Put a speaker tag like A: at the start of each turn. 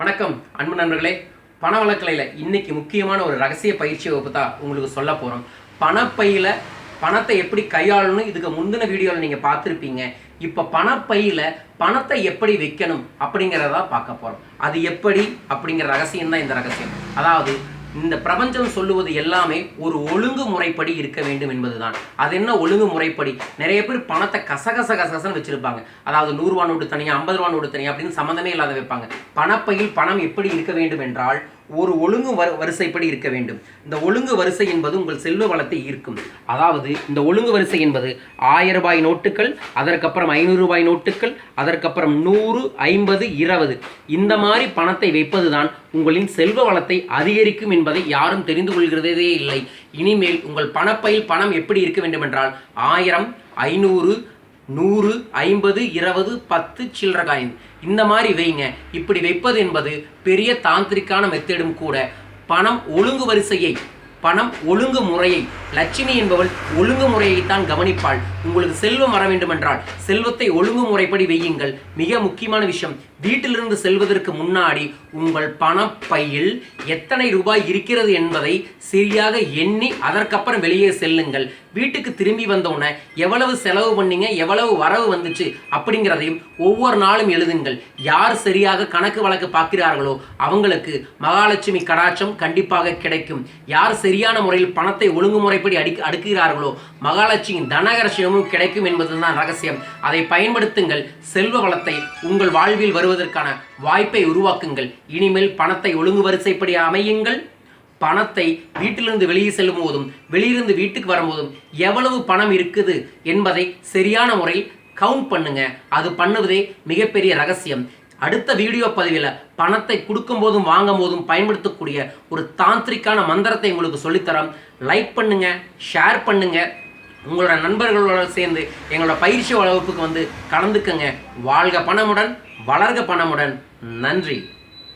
A: வணக்கம் அன்பு நண்பர்களே. பண வழக்கலையில் இன்றைக்கி முக்கியமான ஒரு ரகசிய பயிற்சி வகுப்பு தான் உங்களுக்கு சொல்ல போகிறோம் பணப்பையில் பணத்தை எப்படி கையாளணும் இதுக்கு முந்தின வீடியோவில் நீங்கள் பார்த்துருப்பீங்க. இப்போ பணப்பையில் பணத்தை எப்படி வைக்கணும் அப்படிங்கிறத பார்க்க போகிறோம் அது எப்படி அப்படிங்கிற ரகசியம் தான் இந்த ரகசியம். அதாவது இந்த பிரபஞ்சம் சொல்லுவது எல்லாமே ஒரு ஒழுங்கு முறைப்படி இருக்க வேண்டும் என்பதுதான். அது என்ன ஒழுங்கு முறைப்படி? நிறைய பேர் பணத்தை கசகச கசகசன்னு வச்சிருப்பாங்க. அதாவது நூறுரூவா நோட்டு தனியாக ஐம்பது ரூபா நோட்டு தனியாக அப்படின்னு சம்மந்தமே இல்லாத வைப்பாங்க. பணப்பையில் பணம் எப்படி இருக்க வேண்டும் என்றால் ஒரு ஒழுங்கு வரு வரிசைப்படி இருக்க வேண்டும். இந்த ஒழுங்கு வரிசை என்பது உங்கள் செல்வ வளத்தை ஈர்க்கும். அதாவது இந்த ஒழுங்கு வரிசை என்பது ஆயிரம் ரூபாய் நோட்டுகள் அதற்கப்புறம் ஐநூறு ரூபாய் நோட்டுகள் அதற்கப்புறம் நூறு ஐம்பது இருபது. இந்த மாதிரி பணத்தை வைப்பது தான் உங்களின் செல்வ வளத்தை அதிகரிக்கும் என்பதை யாரும் தெரிந்து கொள்கிறதே இல்லை. இனிமேல் உங்கள் பணப்பையில் பணம் எப்படி இருக்க வேண்டும் என்றால் ஆயிரம் ஐநூறு நூறு ஐம்பது இருபது பத்து சில்லற காயின் இந்த மாதிரி வைங்க. இப்படி வைப்பது என்பது பெரிய தாந்திரிக்கான மெத்தடும் கூட. பணம் ஒழுங்கு வரிசையை பணம் ஒழுங்கு முறையை லட்சுமி என்பவள் ஒழுங்கு முறையைத்தான் கவனிப்பாள். உங்களுக்கு செல்வம் வர வேண்டுமென்றால் செல்வத்தை ஒழுங்கு முறைப்படி வையுங்கள். மிக முக்கியமான விஷயம் வீட்டிலிருந்து செல்வதற்கு முன்னாடி உங்கள் பணப்பையில் எத்தனை ரூபாய் இருக்கிறது என்பதை சரியாக எண்ணி அதற்கப்புறம் வெளியே செல்லுங்கள். வீட்டுக்கு திரும்பி வந்தோடனே எவ்வளவு செலவு பண்ணீங்க எவ்வளவு வரவு வந்துச்சு அப்படிங்கிறதையும் ஒவ்வொரு நாளும் எழுதுங்கள். யார் சரியாக கணக்கு வழக்கு பார்க்கிறார்களோ அவங்களுக்கு மகாலட்சுமி கடாட்சம் கண்டிப்பாக கிடைக்கும். யார் சரியான முறையில் பணத்தை ஒழுங்குமுறைப்படி அடி அடுக்குகிறார்களோ? மகாலட்சுமியின் தனகரசியமும் கிடைக்கும் என்பதுதான் ரகசியம். அதை பயன்படுத்துங்கள். செல்வ வளத்தை உங்கள் வாழ்வில் வருவதற்கான வாய்ப்பை உருவாக்குங்கள். இனிமேல் பணத்தை ஒழுங்கு வரிசைப்படி அமையுங்கள். பணத்தை வீட்டிலிருந்து வெளியே செல்லும் போதும் வெளியிலிருந்து வீட்டுக்கு வரும்போதும் எவ்வளவு பணம் இருக்குது என்பதை சரியான முறையில் கவுண்ட் பண்ணுங்க. அது பண்ணுவதே மிகப்பெரிய ரகசியம். அடுத்த வீடியோ பதிவில் பணத்தை கொடுக்கும் போதும் வாங்கும் போதும் பயன்படுத்தக்கூடிய ஒரு தாந்திரிக்கான மந்திரத்தை உங்களுக்கு சொல்லித்தரோம். லைக் பண்ணுங்க ஷேர் பண்ணுங்க. உங்களோட நண்பர்களோட சேர்ந்து எங்களோட பயிற்சி வகுப்புக்கு வந்து கலந்துக்கங்க. வாழ்க பணமுடன் வளர்க பணமுடன். நன்றி.